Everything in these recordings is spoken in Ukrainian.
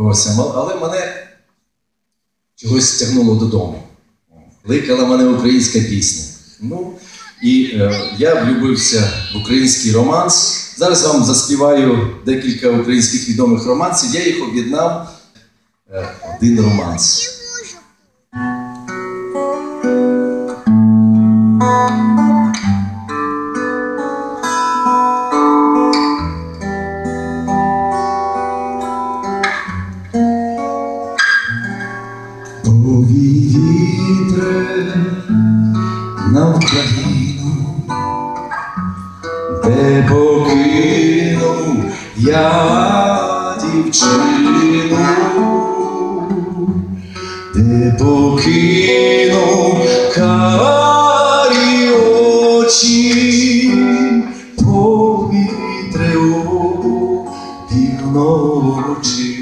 Ось, але мене чогось тягнуло додому. Кликала мене українська пісня. Ну, і е, я влюбився в український романс. Зараз вам заспіваю декілька українських відомих романсів. Я їх об'єднав е, один романс. Вітре на Україну, де покинув я дівчину, де покинув карі очі, повітря у півночі.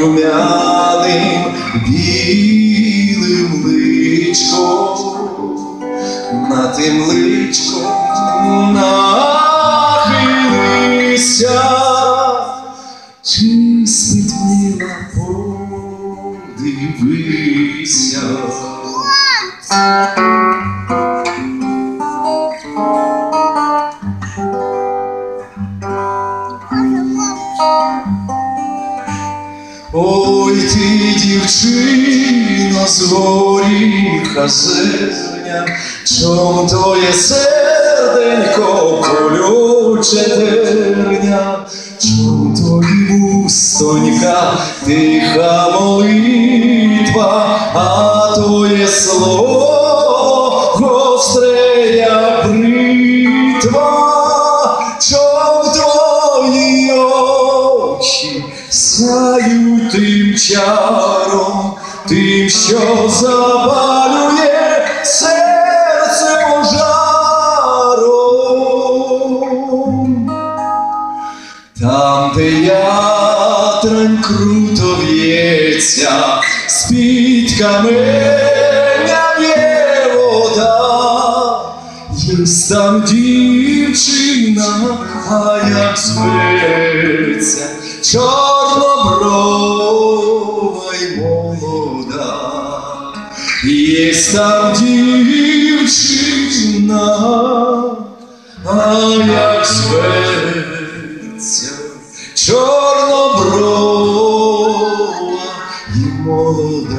Румяним білим личком, на тим личком нахилися, чи спить мила подивися. Ти, дівчина, з горіха зерня, чом твоє серденько колюче терня, чом твої вустонька тиха молитва, а твоє слово сяють тим чаром, тим, що запалює серце пожаром. Там, де ятрань круто в'ється, з-під каменя там дівчина, а як зветься, чорноброва й молода. Єсть там дівчина, а як зветься, чорноброва й молода.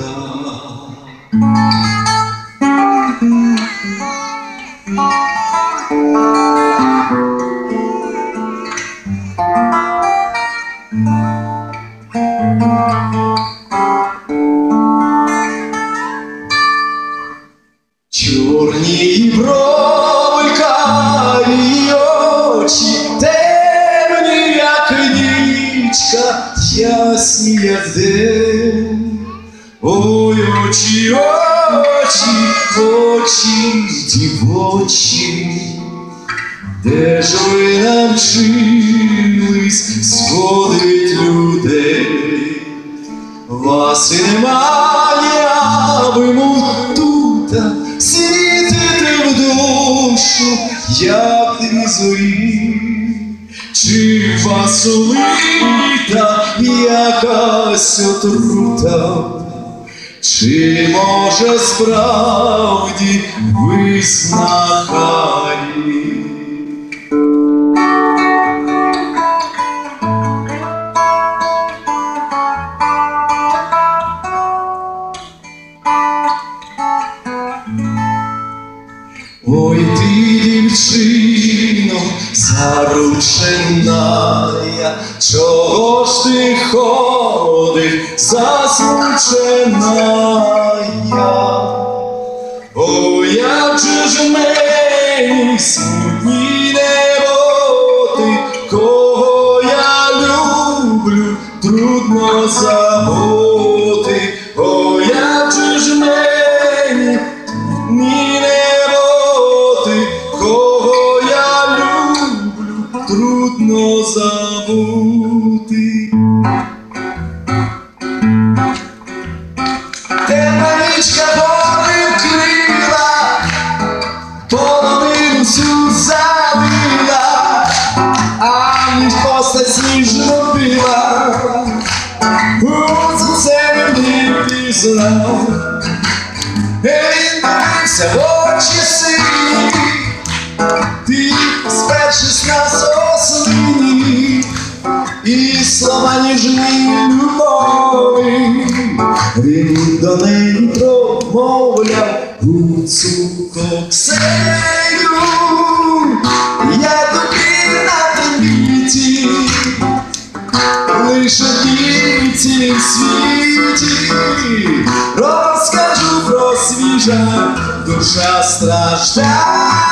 Чорні брови, карі очі, темні, як нічка, ясні, як день. Ой, очі, очі, очі, дівочі, де ж ви навчились зводить людей? Вас і немає, аби мов тута світити в душу, як дві зорі, чи вас улита якась отрута, чи може справді ви знахарі? Дівчино, заручена, я, чого ж ти ходиш я? О як же ж мені постаті жила у землі пізно, він дивився в очі сині, ти спечеш на сосні, і слова ніжні любові, він до неї промовляв у цукоксею. Лише віці в світі, розкажу про свіжа, душа страждає,